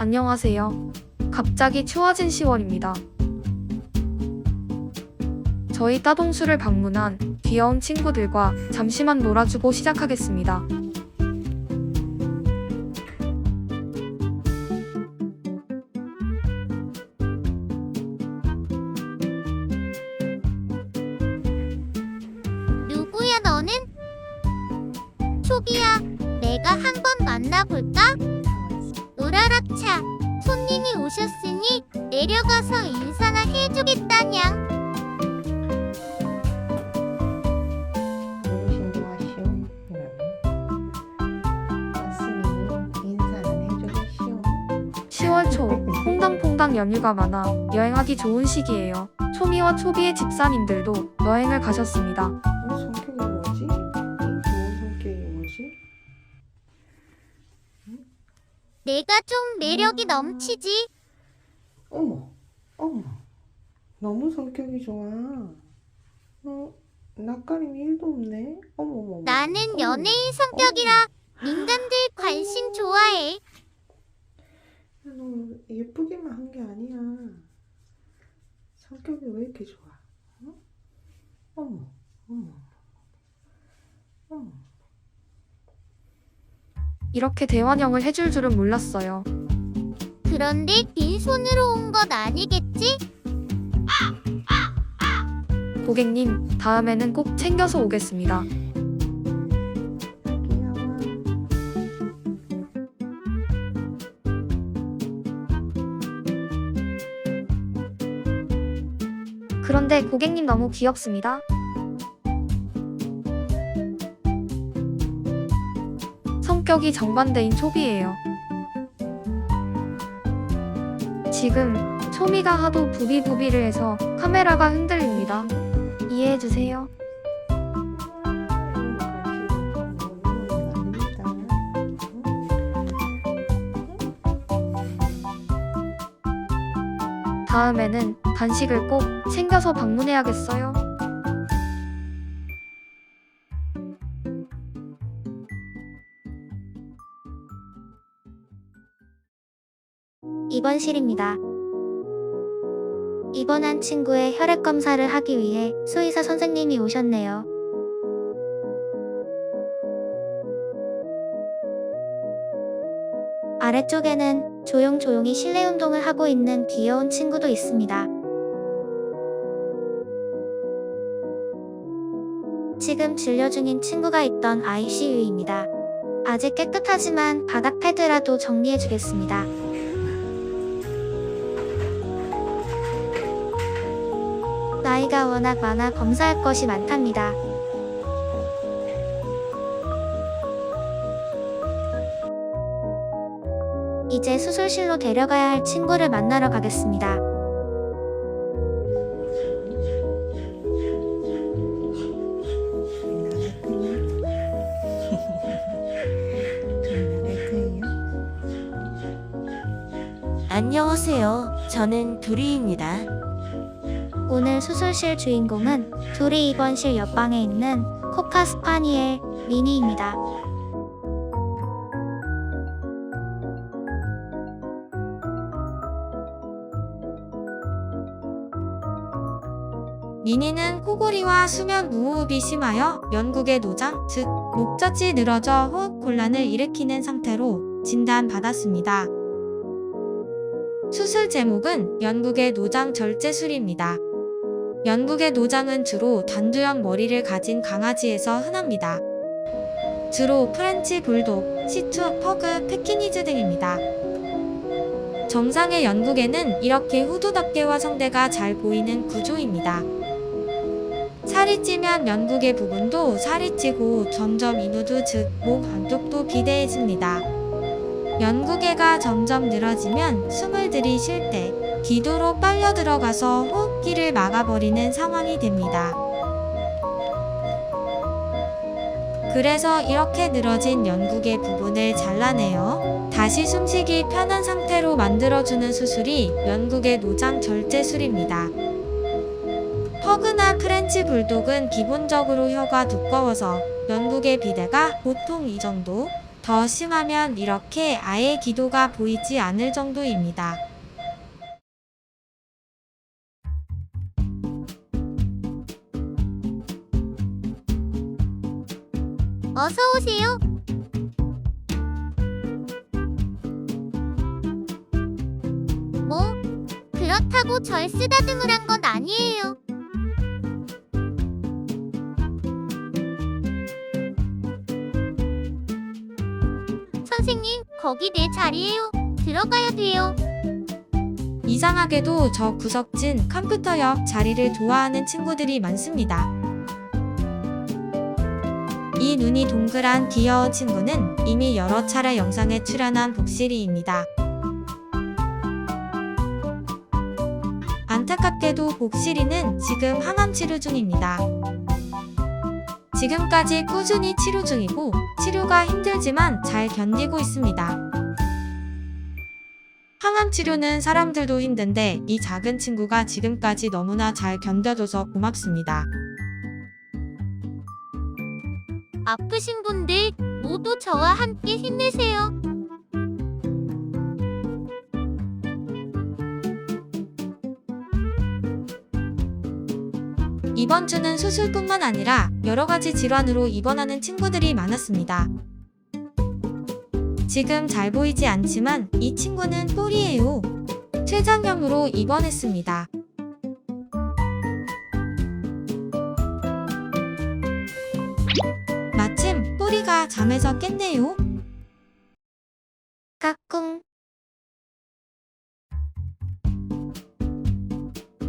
안녕하세요. 갑자기 추워진 10월입니다. 저희 따동수를 방문한 귀여운 친구들과 잠시만 놀아주고 시작하겠습니다. 누구야 너는? 초비야, 오셨으니 내려가서 인사나 해주겠다냥. 너무 신고하시오. 왔으니 인사는 해주십시오. 10월 초 퐁당퐁당 연휴가 많아 여행하기 좋은 시기예요. 초미와 초비의 집사님들도 여행을 가셨습니다. 어, 성격이 뭐지? 이 좋은 성격이 뭐지? 내가 좀 매력이 넘치지. 어머, 어머, 너무 성격이 좋아. 어, 낯가림 1도 없네. 어머, 어머. 어머. 나는 어머. 연예인 성격이라 민간들 관심 좋아해. 야, 너 예쁘기만 한 게 아니야. 성격이 왜 이렇게 좋아? 어? 어머, 어머, 어머. 이렇게 대환영을 해줄 줄은 몰랐어요. 그런데 빈손으로 온 건 아니겠지? 고객님, 다음에는 꼭 챙겨서 오겠습니다. 그런데 고객님 너무 귀엽습니다. 성격이 정반대인 초비예요. 지금 초미가 하도 부비부비를 해서 카메라가 흔들립니다. 이해해주세요. 다음에는 간식을 꼭 챙겨서 방문해야겠어요. 입원실입니다. 입원한 친구의 혈액 검사를 하기 위해 수의사 선생님이 오셨네요. 아래쪽에는 조용조용히 실내 운동을 하고 있는 귀여운 친구도 있습니다. 지금 진료 중인 친구가 있던 ICU입니다. 아직 깨끗하지만 바닥 패드라도 정리해 주겠습니다. 나이가 워낙 많아 검사할 것이 많답니다. 이제 수술실로 데려가야 할 친구를 만나러 가겠습니다. 안녕하세요. 저는 두리입니다. 오늘 수술실 주인공은 둘이 입원실 옆방에 있는 코카 스파니엘 미니입니다. 미니는 코골이와 수면 무호흡이 심하여 연국의 노장, 즉 목젖이 늘어져 호흡 곤란을 일으키는 상태로 진단받았습니다. 수술 제목은 연국의 노장 절제술입니다. 연국의 노장은 주로 단두형 머리를 가진 강아지에서 흔합니다. 주로 프렌치 불독, 시투, 퍼그, 패키니즈 등입니다. 정상의 연국에는 이렇게 후두덮개와 성대가 잘 보이는 구조입니다. 살이 찌면 연국의 부분도 살이 찌고 점점 인후두 즉목 안쪽도 비대해집니다. 연국애가 점점 늘어지면 숨을 들이쉴 때 기도로 빨려 들어가서 호흡 기를 막아버리는 상황이 됩니다. 그래서 이렇게 늘어진 연국의 부분을 잘라내어 다시 숨쉬기 편한 상태로 만들어주는 수술이 연국의 노장 절제술입니다. 퍼그나 프렌치 불독은 기본적으로 혀가 두꺼워서 연국의 비대가 보통 이 정도, 더더 심하면 이렇게 아예 기도가 보이지 않을 정도입니다. 어서 오세요. 뭐 그렇다고 절 쓰다듬으란 건 아니에요. 선생님, 거기 내 자리예요. 들어가야 돼요. 이상하게도 저 구석진 컴퓨터 옆 자리를 좋아하는 친구들이 많습니다. 이 눈이 동그란 귀여운 친구는 이미 여러 차례 영상에 출연한 복실이입니다. 안타깝게도 복실이는 지금 항암 치료 중입니다. 지금까지 꾸준히 치료 중이고 치료가 힘들지만 잘 견디고 있습니다. 항암 치료는 사람들도 힘든데 이 작은 친구가 지금까지 너무나 잘 견뎌줘서 고맙습니다. 아프신 분들 모두 저와 함께 힘내세요. 이번 주는 수술뿐만 아니라 여러 가지 질환으로 입원하는 친구들이 많았습니다. 지금 잘 보이지 않지만 이 친구는 뿔이에요. 췌장염으로 입원했습니다. 뿔이가 잠에서 깼네요. 까꿍.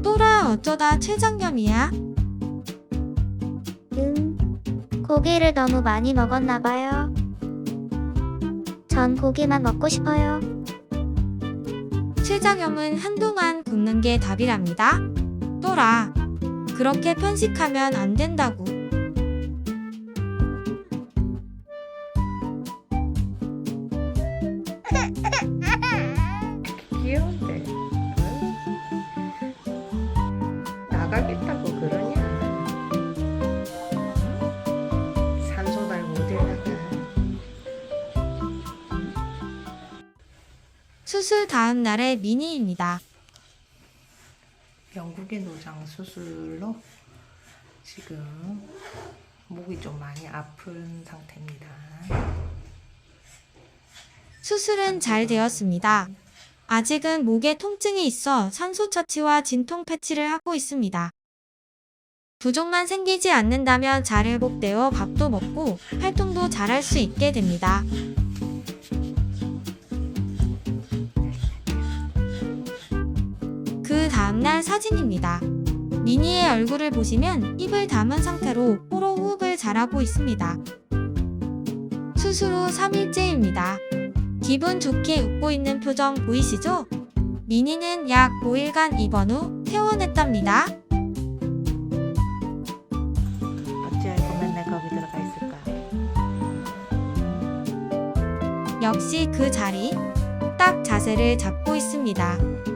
또라 어쩌다 췌장염이야? 음, 고기를 너무 많이 먹었나 봐요. 전 고기만 먹고 싶어요. 췌장염은 한동안 굶는 게 답이랍니다. 또라, 그렇게 편식하면 안 된다고. 수술 다음 날의 미니입니다. 영국의 노장 수술로 지금 목이 좀 많이 아픈 상태입니다. 수술은 잘 되었습니다. 아직은 목에 통증이 있어 산소 처치와 진통 패치를 하고 있습니다. 부종만 생기지 않는다면 잘 회복되어 밥도 먹고 활동도 잘 할 수 있게 됩니다. 그 다음날 사진입니다. 미니의 얼굴을 보시면 입을 담은 상태로 코로 호흡을 잘하고 있습니다. 수술 후 3일째입니다. 기분 좋게 웃고 있는 표정 보이시죠? 미니는 약 5일간 입원 후 퇴원했답니다. 어찌 알고 맨날 거기 들어가 있을까? 역시 그 자리, 딱 자세를 잡고 있습니다.